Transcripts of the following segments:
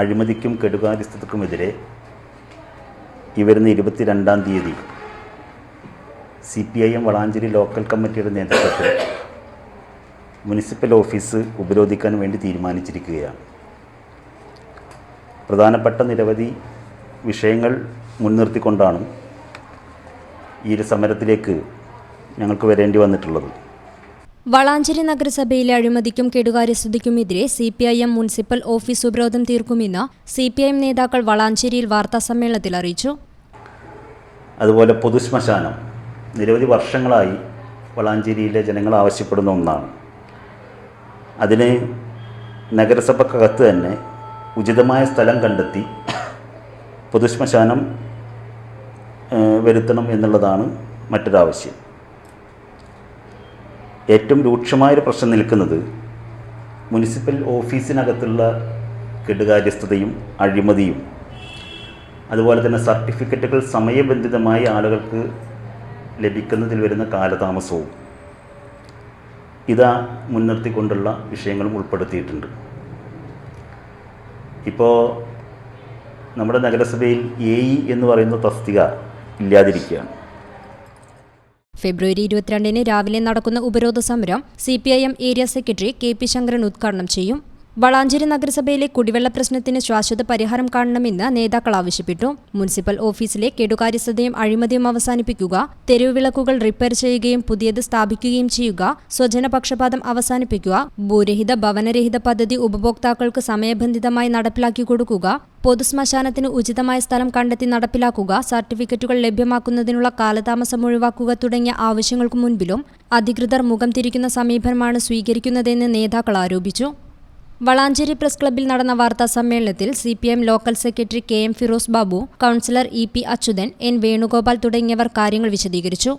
അഴിമതിക്കും കെടുകാര്യസ്ഥതക്കുമെതിരെ ഈ വരുന്ന ഇരുപത്തിരണ്ടാം തീയതി C P I M Valanchery local കമ്മിറ്റിയുടെ നേതൃത്വത്തിൽ മുനിസിപ്പൽ ഓഫീസ് ഉപരോധിക്കാൻ വേണ്ടി തീരുമാനിച്ചിരിക്കുകയാണ്. പ്രധാനപ്പെട്ട നിരവധി വിഷയങ്ങൾ മുൻനിർത്തിക്കൊണ്ടാണ് ഈ ഒരു സമരത്തിലേക്ക് ഞങ്ങൾക്ക് വരേണ്ടി വന്നിട്ടുള്ളത്. വളാഞ്ചേരി നഗരസഭയിലെ അഴിമതിക്കും കെടുകാര്യസ്ഥതയ്ക്കുമെതിരെ C P I M municipal office ഉപരോധം തീർക്കുമെന്ന് സി പി ഐ എം നേതാക്കൾ വളാഞ്ചേരിയിൽ വാർത്താസമ്മേളനത്തിൽ അറിയിച്ചു. അതുപോലെ പൊതുശ്മശാനം. നിരവധി വർഷങ്ങളായി വളാഞ്ചേരിയിലെ ജനങ്ങൾ ആവശ്യപ്പെടുന്ന ഒന്നാണ്. അതിന് നഗരസഭക്കകത്ത് തന്നെ ഉചിതമായ സ്ഥലം കണ്ടെത്തി പൊതുശ്മശാനം വരുത്തണം എന്നുള്ളതാണ് മറ്റൊരാവശ്യം. ഏറ്റവും രൂക്ഷമായൊരു പ്രശ്നം നിൽക്കുന്നത് മുനിസിപ്പൽ ഓഫീസിനകത്തുള്ള കെടുകാര്യസ്ഥതയും അഴിമതിയും അതുപോലെ തന്നെ സർട്ടിഫിക്കറ്റുകൾ സമയബന്ധിതമായി ആളുകൾക്ക് ലഭിക്കുന്നതിൽ വരുന്ന കാലതാമസവും. ഇതാ മുൻനിർത്തിക്കൊണ്ടുള്ള വിഷയങ്ങളും ഉൾപ്പെടുത്തിയിട്ടുണ്ട്. ഇപ്പോൾ നമ്മുടെ നഗരസഭയിൽ എ എന്ന് പറയുന്ന തസ്തിക ഇല്ലാതിരിക്കുകയാണ്. ഫെബ്രുവരി ഇരുപത്തിരണ്ടിന് രാവിലെ നടക്കുന്ന ഉപരോധ സമരം C area secretary K P Sankaran ഉദ്ഘാടനം ചെയ്യും. വളാഞ്ചേരി നഗരസഭയിലെ കുടിവെള്ള പ്രശ്നത്തിന് ശാശ്വത പരിഹാരം കാണണമെന്ന് നേതാക്കൾ ആവശ്യപ്പെട്ടു. മുനിസിപ്പൽ ഓഫീസിലെ കെടുകാര്യസ്ഥതയും അഴിമതിയും അവസാനിപ്പിക്കുക തെരുവ് വിളക്കുകൾ റിപ്പയർ ചെയ്യുകയും പുതിയത് സ്ഥാപിക്കുകയും ചെയ്യുക സ്വജനപക്ഷപാതം അവസാനിപ്പിക്കുക ഭൂരഹിത ഭവനരഹിത പദ്ധതി ഉപഭോക്താക്കൾക്ക് സമയബന്ധിതമായി നടപ്പിലാക്കി കൊടുക്കുക പൊതുശ്മശാനത്തിന് ഉചിതമായ സ്ഥലം കണ്ടെത്തി നടപ്പിലാക്കുക സർട്ടിഫിക്കറ്റുകൾ ലഭ്യമാക്കുന്നതിനുള്ള കാലതാമസം ഒഴിവാക്കുക തുടങ്ങിയ ആവശ്യങ്ങൾക്ക് മുൻപിലും അധികൃതർ മുഖം തിരിക്കുന്ന സമീപനമാണ് സ്വീകരിക്കുന്നതെന്ന് നേതാക്കൾ ആരോപിച്ചു. വളാഞ്ചേരി പ്രസ് ക്ലബ്ബിൽ നടന്ന വാർത്താ സമ്മേളനത്തിൽ C P M local secretary K M Firoz Babu councillor E P Achuthan N Venugopal തുടങ്ങിയവർ കാര്യങ്ങൾ വിശദീകരിച്ചു.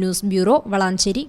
News bureau Valanchery.